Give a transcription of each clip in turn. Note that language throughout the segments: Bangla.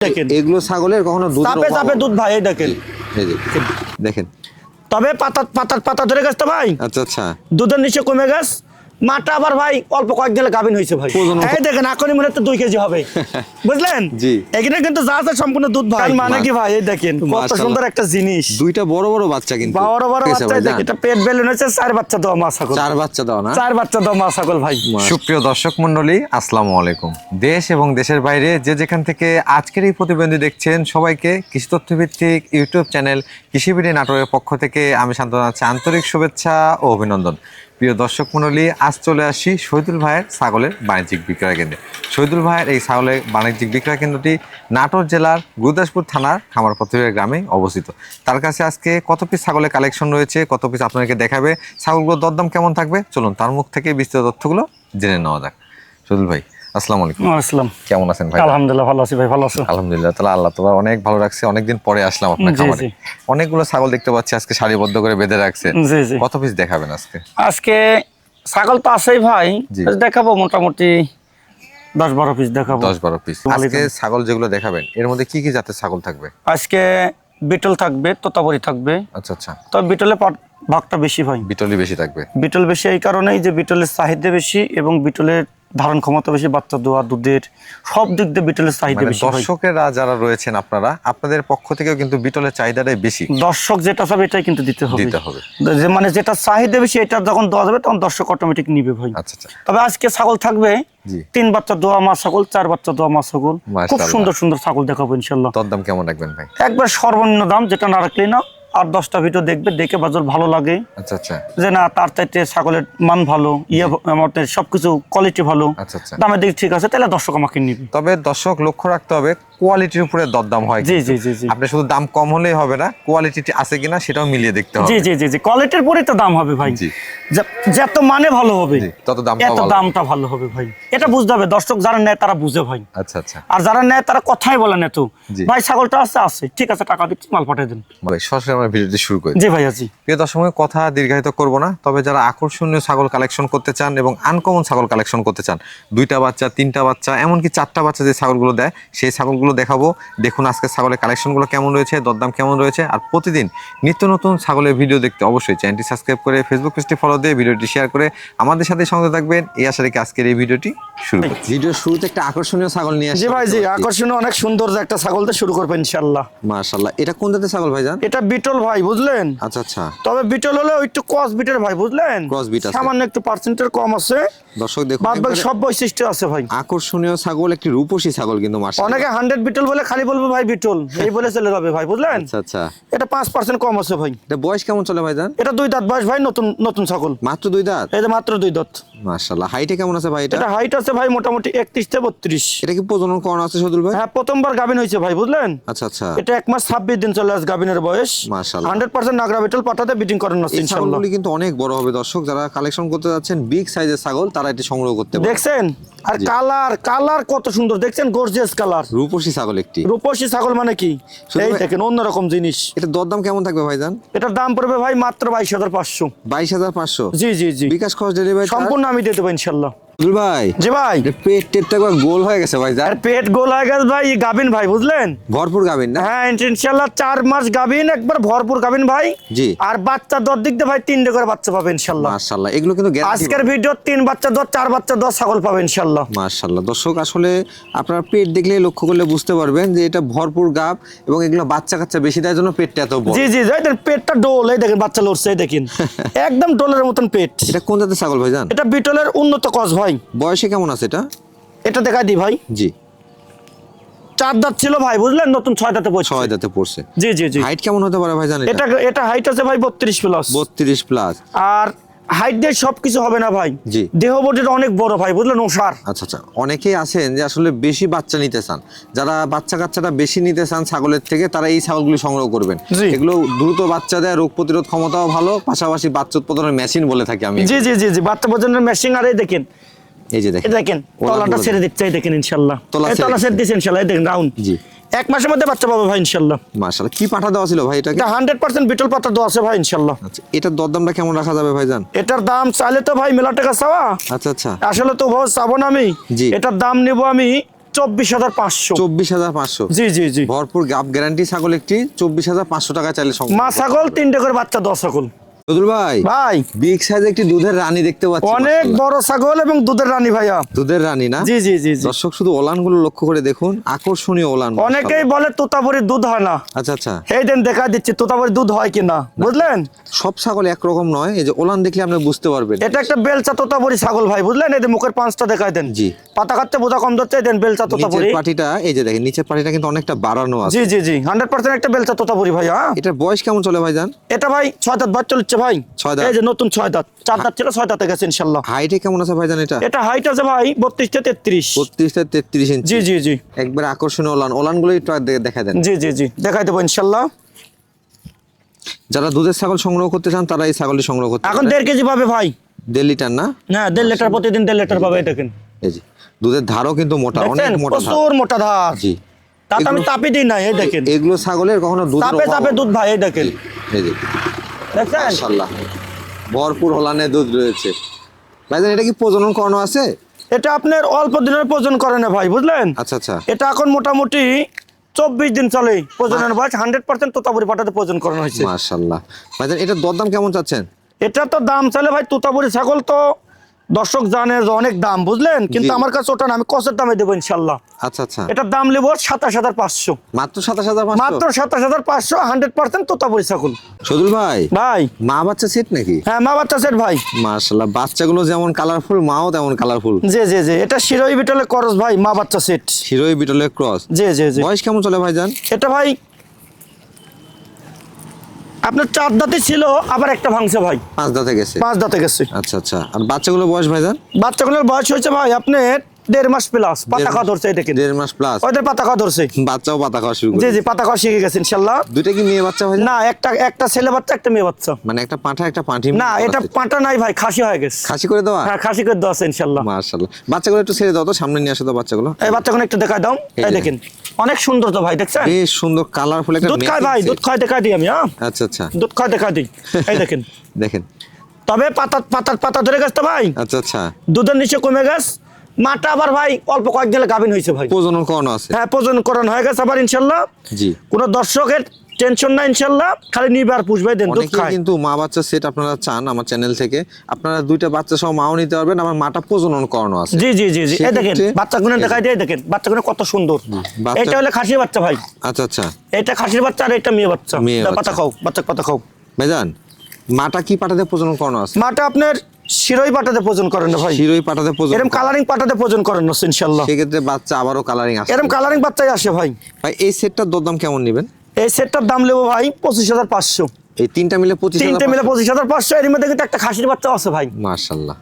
দেখেন। এগুলো ছাগলের কখনো দুধ চাপে চাপে দুধ ভাই এই দেখেন। দেখেন। তবে পাতা পাতা পাতা ধরে গেছে তো ভাই? আচ্ছা আচ্ছা। দুধের নিচে কমে গেছে। মাটা আবার ভাই অল্প কয়েক দিলে গাভিন হয়েছে ভাই। এই দেখেন এখনই মনে হচ্ছে দুই কেজি হবে। বুঝলেন? জি। এখানে কিন্তু যা আছে সম্পূর্ণ দুধ ভাই। মানে কি ভাই এই দেখেন কত সুন্দর একটা জিনিস। দুইটা বড় বড় বাচ্চা কিন্তু। বড় বড় বাচ্চা ভাই, দেখে এটা পেট বেলুন হচ্ছে চার বাচ্চা দেওয়া মা ছাগল। চার বাচ্চা দাও না? চার বাচ্চা দেওয়া মা ছাগল ভাই। সুপ্রিয় দর্শক মন্ডলী আসসালামু আলাইকুম। দেশ এবং দেশের বাইরে যে যেখান থেকে আজকের এই প্রতিবন্ধী দেখছেন সবাইকে কৃষি তথ্যভিত্তিক ইউটিউব চ্যানেল কৃষিবিড়ি নাটকের পক্ষ থেকে আমি শান্ত আন্তরিক শুভেচ্ছা ও অভিনন্দন। প্রিয় দর্শক মন্ডলী, আজ চলে আসি শহীদুল ভাইয়ের ছাগলের বাণিজ্যিক বিক্রয় কেন্দ্রে। শহীদুল ভাইয়ের এই ছাগলের বাণিজ্যিক বিক্রয় কেন্দ্রটি নাটোর জেলার গুরুদাসপুর থানার খামারপত্রের গ্রামে অবস্থিত। তার কাছে আজকে কত পিস ছাগলের কালেকশন রয়েছে, কত পিস আপনাদেরকে দেখাবে, ছাগলগুলোর দরদাম কেমন থাকবে, চলুন তার মুখ থেকে বিস্তৃত তথ্যগুলো জেনে নেওয়া যাক। শহীদুল ভাই আসসালামু আলাইকুম। আসসালাম। কেমন আছেন ভাই? আলহামদুলিল্লাহ ভালো আছি ভাই ভালো আছো? আলহামদুলিল্লাহ তাহলে আল্লাহ তোমার অনেক ভালো রাখছে অনেকদিন পরে আসলাম আপনার খামারে। অনেকগুলো ছাগল দেখতে পাচ্ছি আজকে সারিবদ্ধ করে বেঁধে জি কত পিস দেখাবেন আজকে? আজকে ছাগল তো আছেই ভাই দেখাবো মোটামুটি দশ বারো পিস দেখাবো। দশ বারো পিস আজকে ছাগল যেগুলো দেখাবেন এর মধ্যে কি কি জাতের ছাগল থাকবে? আজকে বিটল থাকবে তোতাবড়ি থাকবে। আচ্ছা আচ্ছা। তো বিটলে ভাগটা বেশি ভাই। বিটলই বেশি থাকবে। বিটল বেশি এই কারণেই যে বিটলের চাহিদা বেশি এবং বিটলের ধারণ ক্ষমতা বেশি বাচ্চা দেওয়া দুধের সব দিক দিয়ে বিটলের চাহিদা মানে বেশি দর্শকেরা যারা রয়েছেন আপনারা আপনাদের পক্ষ থেকেও কিন্তু বিটলের চাহিদাটাই বেশি। দর্শক যেটা চাবে এটাই কিন্তু দিতে হবে। দিতে হবে। যে মানে যেটা চাহিদা বেশি এটা যখন দেওয়া যাবে তখন দর্শক অটোমেটিক নিবে ভাই। আচ্ছা আচ্ছা। তবে আজকে ছাগল থাকবে তিন বাচ্চা দোয়া মা ছাগল চার বাচ্চা দোয়া মা ছাগল। খুব সুন্দর সুন্দর ছাগল দেখাবো ইনশাল্লাহ দরদাম কেমন রাখবেন ভাই? একবার সর্বনিম্ন দাম যেটা না রাখলেই না আর দশটা ভিডিও দেখবে দেখে বাজার ভালো লাগে। আচ্ছা আচ্ছা। যে না তার চাইতে ছাগলের মান ভালো ইয়ে আমাদের সবকিছু কোয়ালিটি ভালো আচ্ছা আচ্ছা। দামের দিক ঠিক আছে তাহলে দর্শক আমাকে নিবে। তবে দর্শক লক্ষ্য রাখতে হবে কোয়ালিটির উপরে দরদাম হয় জি জি জি জি। আপনি শুধু দাম কম হলেই হবে না কোয়ালিটি আছে কিনা সেটাও মিলিয়ে দেখতে হবে। জি জি জি জি কোয়ালিটির পরে তো দাম হবে ভাই। যত মানে ভালো হবে তত দামটাও এত দামটা ভালো হবে ভাই। এটা বুঝতে হবে দর্শক যারা নেয় তারা বুঝে ভাই। আচ্ছা আচ্ছা। আর যারা নেয় তারা কথাই বলে না তো। ভাই ছাগলটা আছে আছে। ঠিক আছে টাকা দিচ্ছি মাল পাঠিয়ে দিন। ভাই সরাসরি আমরা ভিডিওটি শুরু করি। জি ভাই আছি প্রিয় দর্শক কথা দীর্ঘায়িত করব না তবে যারা আকর্ষণীয় ছাগল কালেকশন করতে চান এবং আনকমন ছাগল কালেকশন করতে চান দুইটা বাচ্চা তিনটা বাচ্চা এমনকি চারটা বাচ্চা যে ছাগলগুলো দেয় সেই ছাগলগুলো দেখাবো। দেখুন আজকে ছাগলের কালেকশনগুলো কেমন রয়েছে দরদাম কেমন রয়েছে আর প্রতিদিন নিত্য নতুন ছাগলের ভিডিও দেখতে অবশ্যই চ্যানেলটি সাবস্ক্রাইব করে ফেসবুক পেজটি ফলো দিয়ে ভিডিওটি শেয়ার করে আমাদের সাথে সঙ্গে থাকবেন। এই আশা রেখে আজকের এই ভিডিওটি শুরু করছি। ভিডিওর শুরুতে একটা আকর্ষণীয় ছাগল নিয়ে জি ভাই জি আকর্ষণীয় অনেক সুন্দর একটা ছাগল দিয়ে শুরু করবেন ইনশাল্লাহ মাশাআল্লাহ। এটা কোন জাতের ছাগল ভাইজান? এটা বিটল ভাই বুঝলেন? আচ্ছা আচ্ছা। তবে বিটল হলে ওই একটু ক্রস বিটের ভাই বুঝলেন? Cross bit আছে। সামান্য একটু পার্সেন্টের কম আছে। দর্শক দেখুন বাদ বাকি সব বৈশিষ্ট্য আছে ভাই। আকর্ষণীয় ছাগল একটি রূপসী ছাগল কিন্তু মাশাআল্লাহ। অনেকে বিটল বলে খালি বলবে ভাই বিটল এই বলে চলে যাবে ভাই বুঝলেন? আচ্ছা আচ্ছা। এটা পাঁচ পার্সেন্ট কম আছে ভাই। এটা বয়স কেমন চলে ভাইজান এটা দুই দাঁত বয়স ভাই নতুন নতুন ছাগল। মাত্র দুই দাঁত? এই যে মাত্র দুই দাঁত। মাশাআল্লাহ। হাইটে কেমন আছে ভাই এটা? এটা হাইট আছে ভাই মোটামুটি একত্রিশ থেকে বত্রিশ। এটা কি প্রজনন করানো আছে সদুল ভাই? হ্যাঁ প্রথমবার গাভিন হয়েছে ভাই বুঝলেন? আচ্ছা আচ্ছা। এটা এক মাস ছাব্বিশ দিন চলে আসে গাভিনের বয়স। মাশাআল্লাহ। হান্ড্রেড পার্সেন্ট নাগরা বিটল পাঠাতে বিটিং করেন আছে এই ইনশাল্লাহ ছাগলগুলি কিন্তু অনেক বড় হবে দর্শক। যারা কালেকশন করতে যাচ্ছেন বিগ সাইজের ছাগল তারা এটি সংগ্রহ করতে পারে দেখছেন? আর কালার কালার কত সুন্দর। দেখছেন? গর্জিয়াস কালার রূপসী ছাগল একটি। রূপসী ছাগল মানে কি? এই দেখেন অন্যরকম জিনিস। এটা দরদাম কেমন থাকবে ভাইজান? এটার দাম পড়বে ভাই মাত্র বাইশ হাজার পাঁচশো। বাইশ হাজার পাঁচশো? জি জি জি। বিকাশ খরচ ডেলিভারি সম্পূর্ণ আমি দিয়ে দেবো ইনশাল্লাহ। ভাই। জি ভাই। পেট টেটটা একবার গোল হয়ে গেছে ভাইজান আর পেট গোল হয়ে গেছে ভাই গাভিন ভাই বুঝলেন? ভরপুর গাবেন না? হ্যাঁ ইনশাল্লাহ চার মাস গাভিন একবার ভরপুর গাভিন ভাই। জি। আর বাচ্চা দর দিক দিয়ে ভাই তিনটে করে বাচ্চা পাবে ইনশাল্লাহ। মাশাআল্লাহ এগুলো কিন্তু আজকের ভিডিও তিন বাচ্চা দর চার বাচ্চা দর ছাগল পাবে ইনশাল্লাহ। মাশাআল্লাহ দর্শক আসলে আপনারা পেট দেখলে লক্ষ্য করলে বুঝতে পারবেন যে এটা ভরপুর গাব এবং এগুলো বাচ্চা কাচ্চা বেশি দেওয়ার জন্য পেটটা এত বড়। জি জি যাই পেটটা ডোল এই দেখেন বাচ্চা লড়ছে দেখেন। একদম ডোলের মতন পেট। এটা কোন জাতের ছাগল ভাইজান? এটা বিটলের উন্নত কস ভাই। বয়সে কেমন আছে এটা? এটা দেখা দি ভাই। জি। চার দাঁত ছিল ভাই বুঝলেন? নতুন ছয় দাঁতে পড়ছে। ছয় দাঁতে পড়ছে। জি জি জি। হাইট কেমন হতে পারে ভাইজান এটা? এটা এটা হাইট আছে ভাই বত্রিশ প্লাস বত্রিশ প্লাস আর হাইট দিয়ে সবকিছু হবে না ভাই। জি। দেহ বডিটা অনেক বড় ভাই বুঝলেন? ওষার আচ্ছা আচ্ছা। অনেকেই আছেন যে আসলে বেশি বাচ্চা নিতে চান। যারা বাচ্চা কাচ্চাটা বেশি নিতে চান ছাগলের থেকে তারা এই ছাগলগুলি সংগ্রহ করবেন। এগুলো দ্রুত বাচ্চা দেয় রোগ প্রতিরোধ ক্ষমতাও ভালো পাশাপাশি বাচ্চা উৎপাদনের মেশিন বলে থাকি আমি জি জি জি জি। বাচ্চা পর্যন্ত মেশিন আর এই দেখেন এই যে দেখেন দেখেন তলাটা ছেড়ে দিচ্ছে এই দেখেন তলা ছেড়ে দেখেন রাউন্ড জি। এক মাসের মধ্যে বাচ্চা পাবে ভাই ইনশাল্লাহ। মাশাআল্লাহ কি পাঠা দেওয়া ছিল ভাই এটা হান্ড্রেড পার্সেন্ট বিটল পাতা দেওয়া আছে ভাই ইনশাল্লাহ। আচ্ছা এটার দরদামটা কেমন রাখা যাবে ভাইজান? এটার দাম চাইলে তো ভাই মেলা টাকা চাওয়া। আচ্ছা আচ্ছা। আসলে তো ভাই চাবো না আমি। জি। এটার দাম নেব আমি চব্বিশ হাজার পাঁচশো। চব্বিশ হাজার পাঁচশো? জি জি জি। ভরপুর গাব গ্যারান্টি ছাগল একটি চব্বিশ হাজার পাঁচশো টাকা চাইলে মা ছাগল তিনটে করে বাচ্চা দশ ছাগল। রদুল ভাই ভাই। বিগ সাইজ একটি দুধের রানী দেখতে পাচ্ছি অনেক বড় ছাগল এবং দুধের রানী ভাইয়া। দুধের রানী না? জি জি জি দর্শক শুধু ওলানগুলো লক্ষ্য করে দেখুন আকর্ষণীয় ওলান অনেকেই বলে তোতাপুরির দুধ হয় না। আচ্ছা আচ্ছা। এই দিন দেখা দিচ্ছি তোতাপুরির দুধ হয় কিনা। বুঝলেন? সব ছাগল একরকম নয় এই যে ওলান দেখলে আপনি বুঝতে পারবেন। এটা একটা বেলচা তোতাপুরি ছাগল ভাই বুঝলেন? এই যে মুখের পাঁচটা দেখাই দেন। জি। পাতা কাটতে বোঝা কম ধরছে দেন বেলচা নিচের তোতাপুরি। পাটিটা এই যে দেখেন নিচের পাটিটা কিন্তু অনেকটা বাড়ানো আছে। জি জি জি হান্ড্রেড পার্সেন্ট একটা বেলচা তোতাপুরি ভাই হ্যাঁ এটার বয়স কেমন চলে ভাই জান এটা ভাই ছয় দাঁত বাচ্চা চলছে ভাই? ছয় দাঁত। এই যে নতুন ছয় দাঁত। চার দাঁত ছিল ছয় দাঁতে গেছে ইনশাল্লাহ। হাইটে কেমন আছে ভাই জান এটা? এটা হাইট আছে ভাই বত্রিশটা তেত্রিশ। বত্রিশটা তেত্রিশ ইঞ্চি। জি জি জি। একবার আকর্ষণীয় ওলান। ওলানগুলো একটু দেখা দেন। জি জি জি। দেখাই দেবো ইনশাল্লাহ। যারা দুধের ছাগল সংগ্রহ করতে চান তারা এই ছাগলটি সংগ্রহ করতে এখন দেড় কেজি পাবে ভাই। দেড় লিটার না? হ্যাঁ দেড় লিটার প্রতিদিন দেড় লিটার পাবে দেখেন এই যে দুধের ধারও কিন্তু মোটা অনেক মোটা প্রচুর মোটা ধার। জি। তাতে আমি তাপি দিই না এই দেখেন। এগুলো ছাগলের কখনো দুধ তাপে তাপে দুধ ভাই এই দেখেন। এই যে। দেখছেন? মাশাআল্লাহ। ভরপুর হলানে দুধ রয়েছে। ভাইজান এটা কি প্রজনন করানো আছে? এটা আপনার অল্প দিনের প্রজন করে না ভাই বুঝলেন? আচ্ছা আচ্ছা। এটা এখন মোটামুটি চব্বিশ দিন চলে প্রজনের বয়স হান্ড্রেড পার্সেন্ট তোতাপুরি পাটাতে প্রজন করানো হয়েছে। মাশাল্লাহ ভাইজান এটার দরদাম কেমন চাচ্ছেন? এটা তো দাম চলে ভাই তোতাপুরি ছাগল তো দর্শক জানে যে অনেক দাম বুঝলেন? কিন্তু আমার কাছে ওটা না আমি কষের দামে দেবো ইনশাল্লাহ। আচ্ছা আচ্ছা। এটার দাম নেব সাতাশ হাজার পাঁচশো। মাত্র সাতাশ হাজার মাত্র সাতাশ হাজার পাঁচশো হান্ড্রেড পার্সেন্ট তোতাপুরি ছাগল সদুল ভাই ভাই। মা বাচ্চা সেট নাকি? হ্যাঁ মা বাচ্চা সেট ভাই। মাশাআল্লাহ বাচ্চাগুলো যেমন কালারফুল মাও তেমন কালারফুল জি জি জি এটা শিরোই বিটলে ক্রস ভাই মা বাচ্চা সেট। হিরোই বিটলের ক্রস জি জি জি। বয়স কেমন চলে ভাইজান? এটা ভাই আপনার চার দাঁতে ছিল আবার একটা ভাঙছে ভাই। পাঁচ দাঁতে গেছে। পাঁচ দাঁতে গেছে। আচ্ছা আচ্ছা। আর বাচ্চাগুলোর বয়স ভাইজান? বাচ্চাগুলোর বয়স হয়েছে ভাই আপনার দেড় মাস প্লাস পাতা খাওয়া ধরছে এটা দেড় মাস প্লাস ওদের পাতা খাওয়া ধরছে। বাচ্চাও পাতা খাওয়া শুরু জি জি পাতা খাওয়া শিখে গেছে ইনশাল্লাহ। দুইটা কি মেয়ে বাচ্চা ভাইজান না একটা একটা ছেলে বাচ্চা একটা মেয়ে বাচ্চা। মানে একটা পাঁঠা একটা পাঁঠি না এটা পাটা নাই ভাই খাসি হয়ে গেছে। খাসি করে দেওয়া? হ্যাঁ খাসি করে দেওয়া আছে ইনশাল্লাহ। মাশাআল্লাহ। বাচ্চাগুলো একটু ছেড়ে দাও তো সামনে নিয়ে আসো তো বাচ্চাগুলো। এই বাচ্চাগুলো একটু দেখাই দাও। এই এই দেখেন অনেক সুন্দর তো ভাই দেখছেন? বেশ সুন্দর কালারফুল একটা দুধ খায় ভাই দুধ খায় দেখাই দিই আমি হ্যাঁ? আচ্ছা আচ্ছা। দুধ খায় দেখাই দিই। এই দেখেন। দেখেন। তবে পাতা পাতা পাতা ধরে গেছে তো ভাই। আচ্ছা আচ্ছা। দুধের নিচে কমে গেছে। মাটা আবার ভাই অল্প কয়েক দিলে গাভিন হয়েছে ভাই। প্রজনন করানো আছে। হ্যাঁ প্রজন করণ হয়ে গেছে আবার ইনশাল্লাহ। জি। কোনো দর্শকের টেনশন না ইনশাল্লাহ খালি নিবে আর পুষবে দেন দুধ খায়। কিন্তু মা বাচ্চা সেট আপনারা চান আমার চ্যানেল থেকে। আপনারা দুইটা বাচ্চা সহ মাও নিতে পারবেন আমার মাটা প্রজনন করানো আছে। জি জি জি জি। এই দেখেন বাচ্চাগুলো দেখাই দিয়ে দেখেন বাচ্চাগুলো কত সুন্দর। এটা হলে খাসির বাচ্চা ভাই। আচ্ছা আচ্ছা। এটা খাসির বাচ্চা আর এটা মেয়ে বাচ্চা। মেয়ে বাচ্চা। পাতা খাও বাচ্চা পাতা খাও। ভাইজান মাটা কি পাটাতে প্রজনন করানো আছে? মাটা আপনার শিরোই পাটাতে প্রজন করেন না ভাই। শিরোই পাটাতে প্রজনন এরকম কালারিং পাটাতে প্রজন করেন না ইনশাল্লাহ সেক্ষেত্রে বাচ্চা আবারও কালারিং আসে এরকম কালারিং বাচ্চাই আসে ভাই। ভাই এই সেটটার দরদাম কেমন নেবেন? এই সেটটার দাম নেব ভাই পঁচিশ হাজার পাঁচশো। এই তিনটা মিলে পঁচিশ তিনটা মিলে পঁচিশ। হাজার পাঁচশো এর মধ্যে কিন্তু একটা খাসির বাচ্চা আছে ভাই। মার্শাল্লাহ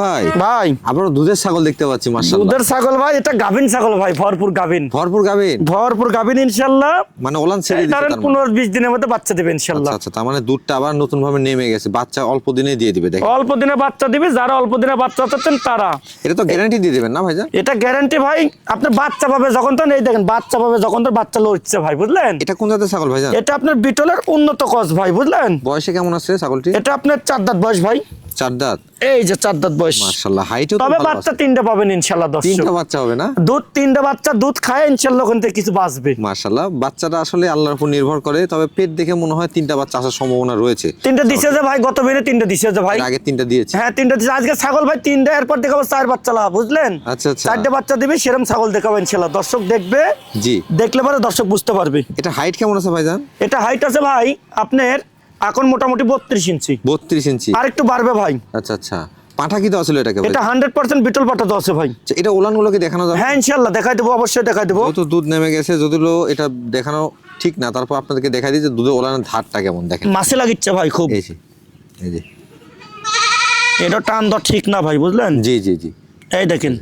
ভাই? ভাই। দুধের ছাগল দেখতে পাচ্ছি মার্শাল্লাহ দুধের ছাগল ভাই এটা গাভিন ছাগল ভাই ভরপুর গাভিন। ভরপুর গাবেন ভরপুর গাভিন ইনশাল্লাহ মানে ওলান ছেড়ে এই দিচ্ছে ধরেন তার। পনেরো বিশ দিনের মধ্যে বাচ্চা দেবে ইনশাল্লাহ আচ্ছা আচ্ছা তার মানে দুধটা আবার নতুন ভাবে নেমে গেছে বাচ্চা অল্প দিনে দিয়ে দিবে দেখেন। অল্প দিনে বাচ্চা দিবে যারা অল্প দিনে বাচ্চা চাচ্ছেন তারা। এটা তো গ্যারান্টি দিয়ে দেবেন না ভাইজান? এটা গ্যারান্টি ভাই আপনার বাচ্চা পাবে যখন তখন এই দেখেন বাচ্চা পাবে যখন বাচ্চা লড়ছে ভাই বুঝলেন? এটা কোন জাতের ছাগল ভাইজান? এটা আপনার বিটলের উন্নত কস ভাই বুঝলেন? বয়সে কেমন আছে ছাগলটি? এটা আপনার চার দাঁত বয়স ভাই। চার দাঁত? এই যে চার দাঁত বয়স। মার্শাল্লাহ হাইটও তবে বাচ্চা তিনটা পাবেন ইনশাল্লাহ দর্শক। তিনটা বাচ্চা হবে না? দুধ তিনটা বাচ্চা দুধ খায় ইনশাল্লাহ ওখান থেকে কিছু বাঁচবে। মার্শাল্লাহ বাচ্চাটা আসলে আল্লাহর উপর নির্ভর করে তবে পেট দেখে মনে হয় তিনটা বাচ্চা আসার সম্ভাবনা রয়েছে। তিনটা দিছে যে ভাই গত বেড়ে তিনটা দিছে যে ভাই। আগে তিনটা দিয়েছে। হ্যাঁ তিনটা দিছে। আজকে ছাগল ভাই তিনটা এরপর দেখাবো চার বাচ্চা লাভ বুঝলেন? আচ্ছা আচ্ছা। চারটে বাচ্চা দিবে সেরকম ছাগল দেখাবো ইনশাল্লাহ দর্শক দেখবে জি। দেখলে পরে দর্শক বুঝতে পারবে। এটা হাইট কেমন আছে ভাইজান? এটা হাইট আছে ভাই আপনার এখন মোটামুটি বত্রিশ ইঞ্চি। বত্রিশ ইঞ্চি। আর একটু বাড়বে ভাই। আচ্ছা আচ্ছা। পাঠা কি দেওয়া ছিল এটাকে এটা হান্ড্রেড পার্সেন্ট বিটল পাটা তো আছে ভাই। আচ্ছা, এটা ওলান গুলোকে দেখানো যাবে? হ্যাঁ ইনশাল্লাহ দেখাই দেবো অবশ্যই দেখাই দেবো। যেহেতু দুধ নেমে গেছে যদিও এটা দেখানো ঠিক না তারপর আপনাদেরকে দেখাই দিই যে দুধের ওলানের ধারটা কেমন দেখেন। মাসে লাগিচ্ছে ভাই খুব। এই যে এই যে। এটা টান দর ঠিক না ভাই বুঝলেন? জি জি জি। এই দেখেন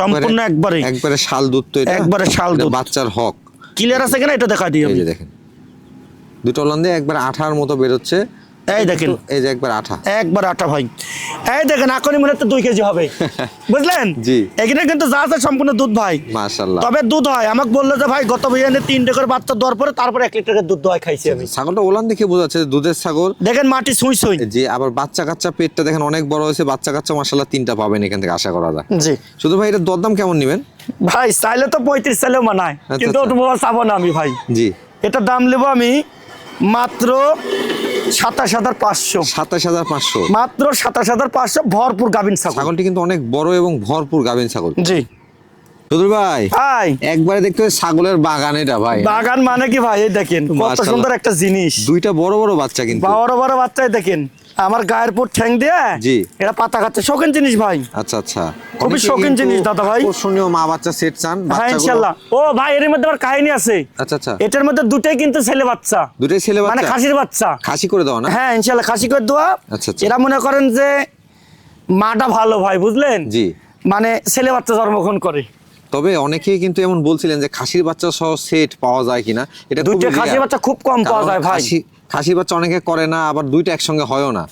সম্পূর্ণ একবারে একবারে শাল দুধ তো এটা। একবারে শাল দুধ। বাচ্চার হক। ক্লিয়ার আছে কিনা এটা দেখা দিই এই যে দেখেন। দুটো ওলান দিয়ে একবার আঠার মতো বেরোচ্ছে। এই দেখেন। এই যে একবার আঠা। একবার আঠা ভাই। এই দেখেন এখনই মনে হচ্ছে দুই কেজি হবে। বুঝলেন? জি। এখানে কিন্তু যা আছে সম্পূর্ণ দুধ ভাই। মাশাল্লাহ তবে দুধ হয়। আমাকে বলল যে ভাই গত বিরিয়ানি তিনটে করে বাচ্চা দেওয়ার পরে তারপরে এক লিটারের দুধ দোয়াই খাইছি আমি। ছাগলটা ওলান দেখে বোঝা যাচ্ছে দুধের ছাগল। দেখেন মাটি ছুঁই ছুঁই। যে আবার বাচ্চা কাচ্চা পেটটা দেখেন অনেক বড় হয়েছে। বাচ্চা কাচ্চা মাসাল্লাহ তিনটা পাবেন এখান থেকে আশা করা যায়। জি। শুধু ভাই এটা দরদাম কেমন নেবেন? ভাই চাইলে তো পঁয়ত্রিশ চাইলেও মানায়। আচ্ছা, কিন্তু আচ্ছা। ওটা চাবো না আমি ভাই। জি। এটার দাম নেব আমি মাত্র সাতাশ হাজার পাঁচশো। সাতাশ হাজার পাঁচশো। মাত্র সাতাশ হাজার পাঁচশো ভরপুর গাভিন ছাগল। ছাগলটি কিন্তু অনেক বড় এবং ভরপুর গাভিন ছাগল। জি। ভাই ভাই একবারে দেখতে ছাগলের বাগান এটা ভাই। বাগান মানে কি ভাই? এই দেখেন কত সুন্দর একটা জিনিস। দুইটা বড় বড় বাচ্চা কিন্তু। বড় বড় বাচ্চাই দেখেন। আমার গায়ের পর ঠ্যাং দিয়ে জি। এটা পাতা খাচ্ছে। শৌখিন জিনিস ভাই। আচ্ছা আচ্ছা। খুবই শৌখিন জিনিস দাদা ভাই। আকর্ষণীয় মা বাচ্চা সেট চান হ্যাঁ ইনশাল্লাহ। ও ভাই এর মধ্যে আবার কাহিনী আছে। আচ্ছা আচ্ছা। এটার মধ্যে দুটাই কিন্তু ছেলে বাচ্চা। দুটাই ছেলে বাচ্চা মানে বাচ্চা? খাসির বাচ্চা। খাসি করে দাও না? হ্যাঁ ইনশাল্লাহ খাসি করে দেওয়া। আচ্ছা, আচ্ছা। এরা মনে করেন যে মাটা ভালো ভাই বুঝলেন? জি। মানে ছেলে বাচ্চা জন্মগ্রহণ করে। তবে অনেকেই কিন্তু এমন বলছিলেন যে খাসির বাচ্চা সহ সেট পাওয়া যায় কিনা। এটা দুটো খাসির বাচ্চা খুব কম পাওয়া যায় ভাই। খাসির বাচ্চা অনেকে করে না আবার দুইটা একসঙ্গে হয়ও না।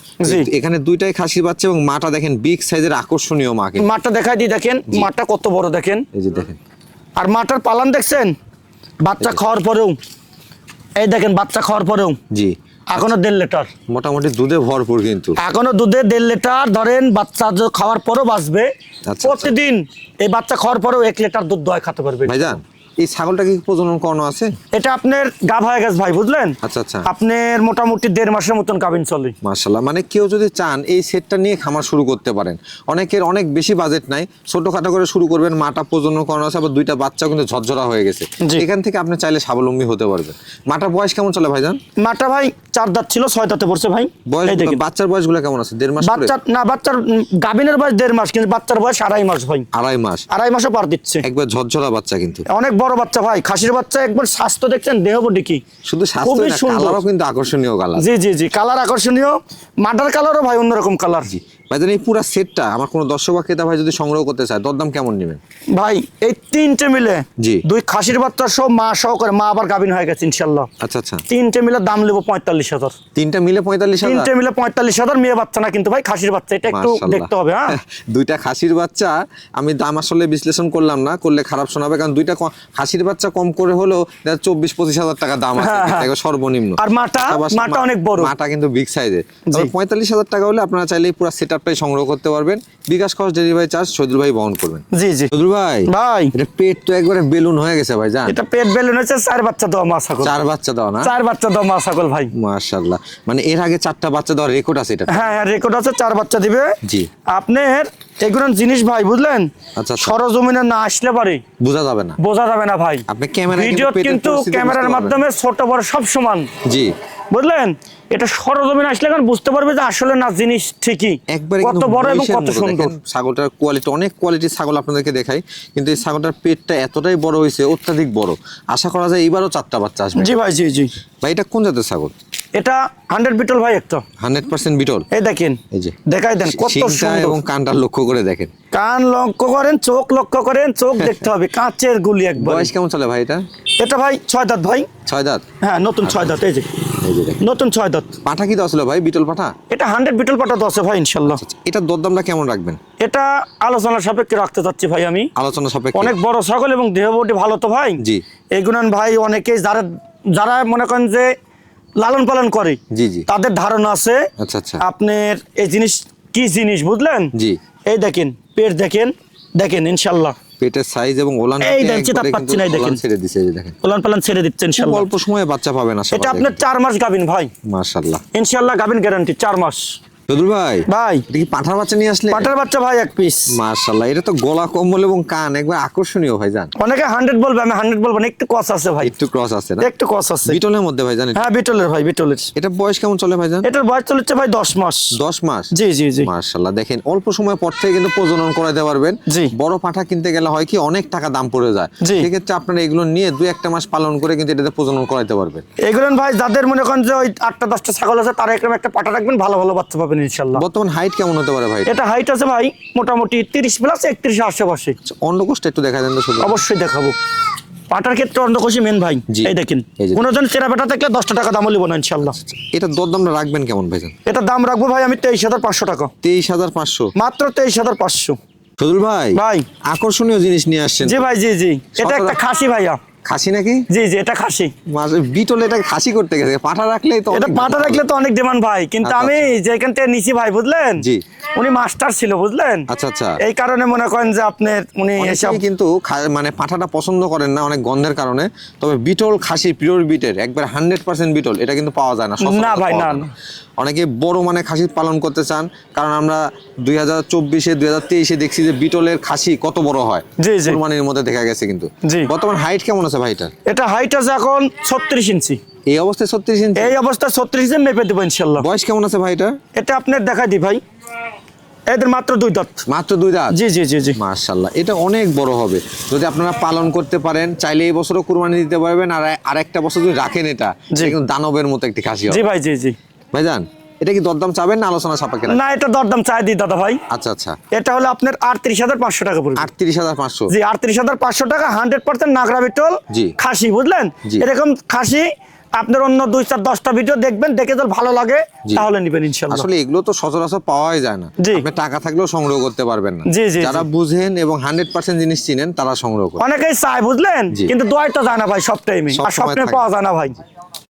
এখানে দুইটাই খাসির বাচ্চা এবং মাটা দেখেন বিগ সাইজের আকর্ষণীয় মা কিন্তু মাঠটা দেখাই দিই দেখেন মাঠটা কত বড় দেখেন। এই যে দেখেন। আর মাটার পালান দেখছেন? বাচ্চা খাওয়ার পরেও। এই দেখেন বাচ্চা খাওয়ার পরেও। জি। এখনও দেড় লিটার। মোটামুটি দুধে ভরপুর কিন্তু। এখনও দুধে দেড় লিটার ধরেন বাচ্চা খাওয়ার পরও বাঁচবে। আচ্ছা। প্রতিদিন এই বাচ্চা খাওয়ার পরেও এক লিটার দুধ দয় খেতে পারবে। ভাইজান এই ছাগলটা কি প্রজনন করানো আছে? এটা আপনার গাভ হয়ে গেছে ভাই বুঝলেন? আচ্ছা আচ্ছা। আপনার মোটামুটি দেড় মাসের মতন গাভিন চলে। মার্শাল্লাহ মানে কেউ যদি চান এই সেটটা নিয়ে খামার শুরু করতে পারেন। অনেকের অনেক বেশি বাজেট নাই ছোটখাটো করে শুরু করবেন মাটা প্রজনন করানো আছে আবার দুইটা বাচ্চা কিন্তু ঝরঝরা হয়ে গেছে। এখান থেকে আপনি চাইলে স্বাবলম্বী হতে পারবেন। মাটার বয়স কেমন চলে ভাই ভাইজান? মাটা ভাই চার দাঁত ছিল ছয় দাঁতে পড়ছে ভাই। বয়স বাচ্চার বয়সগুলো কেমন আছে? দেড় মাস বাচ্চার না বাচ্চার উম, গাভিনের বয়স দেড় মাস কিন্তু বাচ্চার বয়স আড়াই মাস ভাই। আড়াই মাস। আড়াই মাসও পার দিচ্ছে। একবার ঝরঝরা বাচ্চা কিন্তু। অনেক বড় বাচ্চা ভাই খাসির বাচ্চা একবার স্বাস্থ্য দেখছেন দেহ বডি কি? শুধু স্বাস্থ্য না, কালারও কিন্তু আকর্ষণীয় কালার জি জি জি কালার আকর্ষণীয় মাটার কালারও ভাই অন্যরকম কালার ভাইজান এই পুরো সেটটা আমার কোনো দর্শক বা ক্রেতা ভাই যদি সংগ্রহ করতে চায় দরদাম কেমন নেবেন? ভাই এই তিনটে মিলে জি। দুই খাসির বাচ্চা সব মা সহকারে মা আবার গাভিন হয়ে গেছে ইনশাল্লাহ আচ্ছা আচ্ছা। তিনটে মিলে দাম নেব পঁয়তাল্লিশ হাজার। তিনটা মিলে পঁয়তাল্লিশ তিনটে মিলে পঁয়তাল্লিশ হাজার মেয়ে বাচ্চা না কিন্তু ভাই খাসির বাচ্চা এটা একটু দেখতে হবে হ্যাঁ। দুইটা খাসির বাচ্চা আমি দাম আসলে বিশ্লেষণ করলাম না করলে খারাপ শোনাবে কারণ দুইটা খাসির বাচ্চা কম করে যাচ্ছে চব্বিশ পঁচিশ হাজার টাকা দাম আছে হ্যাঁ, হ্যাঁ। সর্বনিম্ন। আর মাটা মাটা অনেক বড়। মাটা কিন্তু বিগ সাইজের পঁয়তাল্লিশ হাজার টাকা হলে আপনারা চাইলে পুরো সেট আপটাই সংগ্রহ করতে পারবেন। বিকাশ খরচ ডেলিভারি চার্জ সজুল ভাই বহন করবেন। জি জি। সজুল ভাই ভাই। এটা পেট তো একবারে বেলুন হয়ে গেছে ভাই জান। এটা পেট বেলুন হচ্ছে চার বাচ্চা দেওয়া মা ছাগল। চার বাচ্চা দাও না? চার বাচ্চা দেওয়া মা ছাগল ভাই। মাশাল্লাহ মানে এর আগে চারটা বাচ্চা দেওয়ার রেকর্ড আছে এটা? হ্যাঁ হ্যাঁ রেকর্ড আছে চার বাচ্চা দিবে। জি। আপনার এগুলো জিনিস ভাই বুঝলেন? আচ্ছা, আচ্ছা। সরজমিনে না আসলে পারে। বোঝা যাবে না। বোঝা যাবে না ভাই। আপনি ক্যামেরায় কিন্তু ভিডিও কিন্তু ক্যামেরার মাধ্যমে ছোট বড় সব সমান। জি। বুঝলেন? এটা সরজমিনে আসলে এখন বুঝতে পারবে যে আসলে না জিনিস ঠিকই। একবারে কত বড় এবং কত সুন্দর। ছাগলটার কোয়ালিটি অনেক কোয়ালিটির ছাগল আপনাদেরকে দেখাই কিন্তু এই ছাগলটার পেটটা এতটাই বড় হয়েছে অত্যাধিক বড়। আশা করা যায় এবারও চারটা বাচ্চা আসবে। জি ভাই জি জি। ভাই এটা কোন জাতের ছাগল? এটা হান্ড্রেড বিটল ভাই একটা। হান্ড্রেড পার্সেন্ট বিটল এই দেখেন এই যে। দেখাই দেন কত সুন্দর। এবং কানটা লক্ষ্য করে দেখেন। কান লক্ষ্য করেন চোখ লক্ষ্য করেন চোখ দেখতে হবে কাঁচের গুলি একবার। বয়স কেমন চলে ভাই এটা? এটা ভাই ছয় দাঁত ভাই। ছয় দাঁত? হ্যাঁ নতুন ছয় দাঁত এই যে এই যে। নতুন ছয় দাঁত। পাঠা কি ছিল ভাই? বিটল পাঠা? এটা হান্ড্রেড বিটল পাঠা দশে ভাই ইনশাল্লাহ এটার দরদামটা কেমন রাখবেন? এটা আলোচনার সাপেক্ষে রাখতে চাচ্ছি ভাই আমি। আলোচনা সাপেক্ষে। অনেক বড় ছাগল এবং দেহ বডি ভালো তো ভাই? জি। এগুলান ভাই অনেকেই যারা যারা মনে করেন যে লালন পালন করে জি জি। তাদের ধারণা আছে আচ্ছা আচ্ছা। আপনার এই জিনিস কি জিনিস বুঝলেন? জি। এই দেখেন পেট দেখেন দেখেন ইনশাল্লাহ পেটের সাইজ এবং ওলান এই পাচ্ছি না, দেখেন। ছেড়ে দিছে এই দেখেন। ওলান পালান ছেড়ে দিচ্ছে ইনশাআল্লাহ অল্প সময়ে বাচ্চা পাবেন আশা এটা আপনার চার মাস গাবিন ভাই। মাশাআল্লাহ। ইনশাল্লাহ গাবিন গ্যারান্টি চার মাস। চৌধুরী ভাই ভাই। কি পাঠার বাচ্চা নিয়ে আসলে? পাটার বাচ্চা ভাই এক পিস মাশাআল্লাহ এটা তো গলা কম্বল এবং কান একবার আকর্ষণীয় ভাই জান। অনেকে হান্ড্রেড বলবে আমি হান্ড্রেড বলব না একটু কস আছে ভাই। একটু ক্রস আছে না? একটু কস আছে। বিটলের মধ্যে ভাই জানেন? হ্যাঁ বিটলের ভাই বিটলের। এটা বয়স কেমন চলে ভাই জান? এটার বয়স চলেছে ভাই দশ মাস। দশ মাস? জি জি জি। মার্শাল্লাহ দেখেন অল্প সময় পর থেকে কিন্তু প্রজনন করাতে পারবেন। জি। বড় পাঠা কিনতে গেলে হয় কি অনেক টাকা দাম পড়ে যায়। সেক্ষেত্রে আপনারা এগুলো নিয়ে দুই একটা মাস পালন করে কিন্তু এটাতে প্রজনন করাতে পারবেন। এগুলো ভাই যাদের মনে করেন যে ওই আটটা দশটা ছাগল আছে তারা একটা পাঠা রাখবেন ভালো ভালো বাচ্চা পাবেন। ইনশাল্লাহ বর্তমান হাইট কেমন হতে পারে ভাই? এটা হাইট আছে ভাই মোটামুটি তিরিশ প্লাস একত্রিশ আশেপাশে। অন্ডকোষটা একটু দেখা দেন তো অবশ্যই দেখাবো। পাটার ক্ষেত্রে অন্ধকোষী মেন ভাই। এই দেখেন কোনো জন চেরা বেটা থাকলে দশটা টাকা দামও লিব না ইনশাল্লাহ এটা দরদামটা রাখবেন কেমন ভাইজান এটা দাম রাখব ভাই আমি তেইশ হাজার পাঁচশো টাকা। তেইশ হাজার পাঁচশো। মাত্র তেইশ হাজার পাঁচশো। ভাই ভাই। আকর্ষণীয় জিনিস নিয়ে আসছেন জি ভাই জি জি। এটা একটা খাসি ভাইয়া। খাসি নাকি? জি জি এটা খাসি। মাঝে বিটল এটা খাসি করতে গেছে। পাঠা রাখলে তো এটা পাটা রাখলে তো অনেক ডিমান্ড ভাই। কিন্তু আচ্ছা, আমি যেখান থেকে নিছি ভাই বুঝলেন? জি। উনি মাস্টার ছিল বুঝলেন? আচ্ছা আচ্ছা। এই কারণে মনে করেন যে আপনার উনি এসব কিন্তু মানে পাঠাটা পছন্দ করেন না অনেক গন্ধের কারণে। তবে বিটল খাসি পিওর বিটের একবার হান্ড্রেড পার্সেন্ট বিটল এটা কিন্তু পাওয়া যায় না না ভাই, না, অনেকে বড় মানে খাসি পালন করতে চান কারণ আমরা দুই হাজার চব্বিশে দুই হাজার তেইশে দেখছি যে বিটলের খাসি কত বড় হয়। জি, জি। কুরবানির মধ্যে দেখা গেছে কিন্তু। জি। বর্তমান হাইট কেমন আছে ভাইটার এটা হাইট আছে এখন ছত্রিশ ইঞ্চি। এই অবস্থায় ছত্রিশ ইঞ্চি? এই অবস্থা ছত্রিশ ইঞ্চি মেপে দেবো ইনশাল্লাহ। বয়স কেমন আছে ভাইটা এটা আপনার দেখাই দি ভাই। এদের মাত্র দুই দাঁত। মাত্র দুই দাঁত? জি জি জি জি। মার্শাল্লাহ এটা অনেক বড় হবে। যদি আপনারা পালন করতে পারেন চাইলে এই বছরও কুরবানি দিতে পারবেন আর আরেকটা বছর যদি রাখেন এটা। কিন্তু দানবের মতো একটি খাসি জি ভাই জি জি। ভাইজান এটা কি দরদাম চাবেন না আলোচনা সাপেক্ষে? না এটা দরদাম চাই দিই দাদা ভাই। আচ্ছা আচ্ছা। এটা হলো আপনার আটত্রিশ হাজার পাঁচশো টাকা পড়বে। আটত্রিশ হাজার পাঁচশো। জি আটত্রিশ হাজার পাঁচশো টাকা হান্ড্রেড পার্সেন্ট নাগরা বিটল জি। খাসি বুঝলেন। এরকম খাসি আপনার অন্য দুই চার দশটা ভিডিও দেখবেন দেখে যদি ভালো লাগে তাহলে নিবেন ইনশাল্লাহ। আসলে এগুলো তো সচরাচর পাওয়াই যায় না। আপনি টাকা থাকলেও সংগ্রহ করতে পারবেন না। যারা বুঝেন এবং হান্ড্রেড পার্সেন্ট জিনিস চিনেন তারা সংগ্রহ করেন। অনেকেই চায় বুঝলেন? কিন্তু দোয়াই তো জানা ভাই সব টাইমে আর সব স্বপ্নে পাওয়া যায় না ভাই।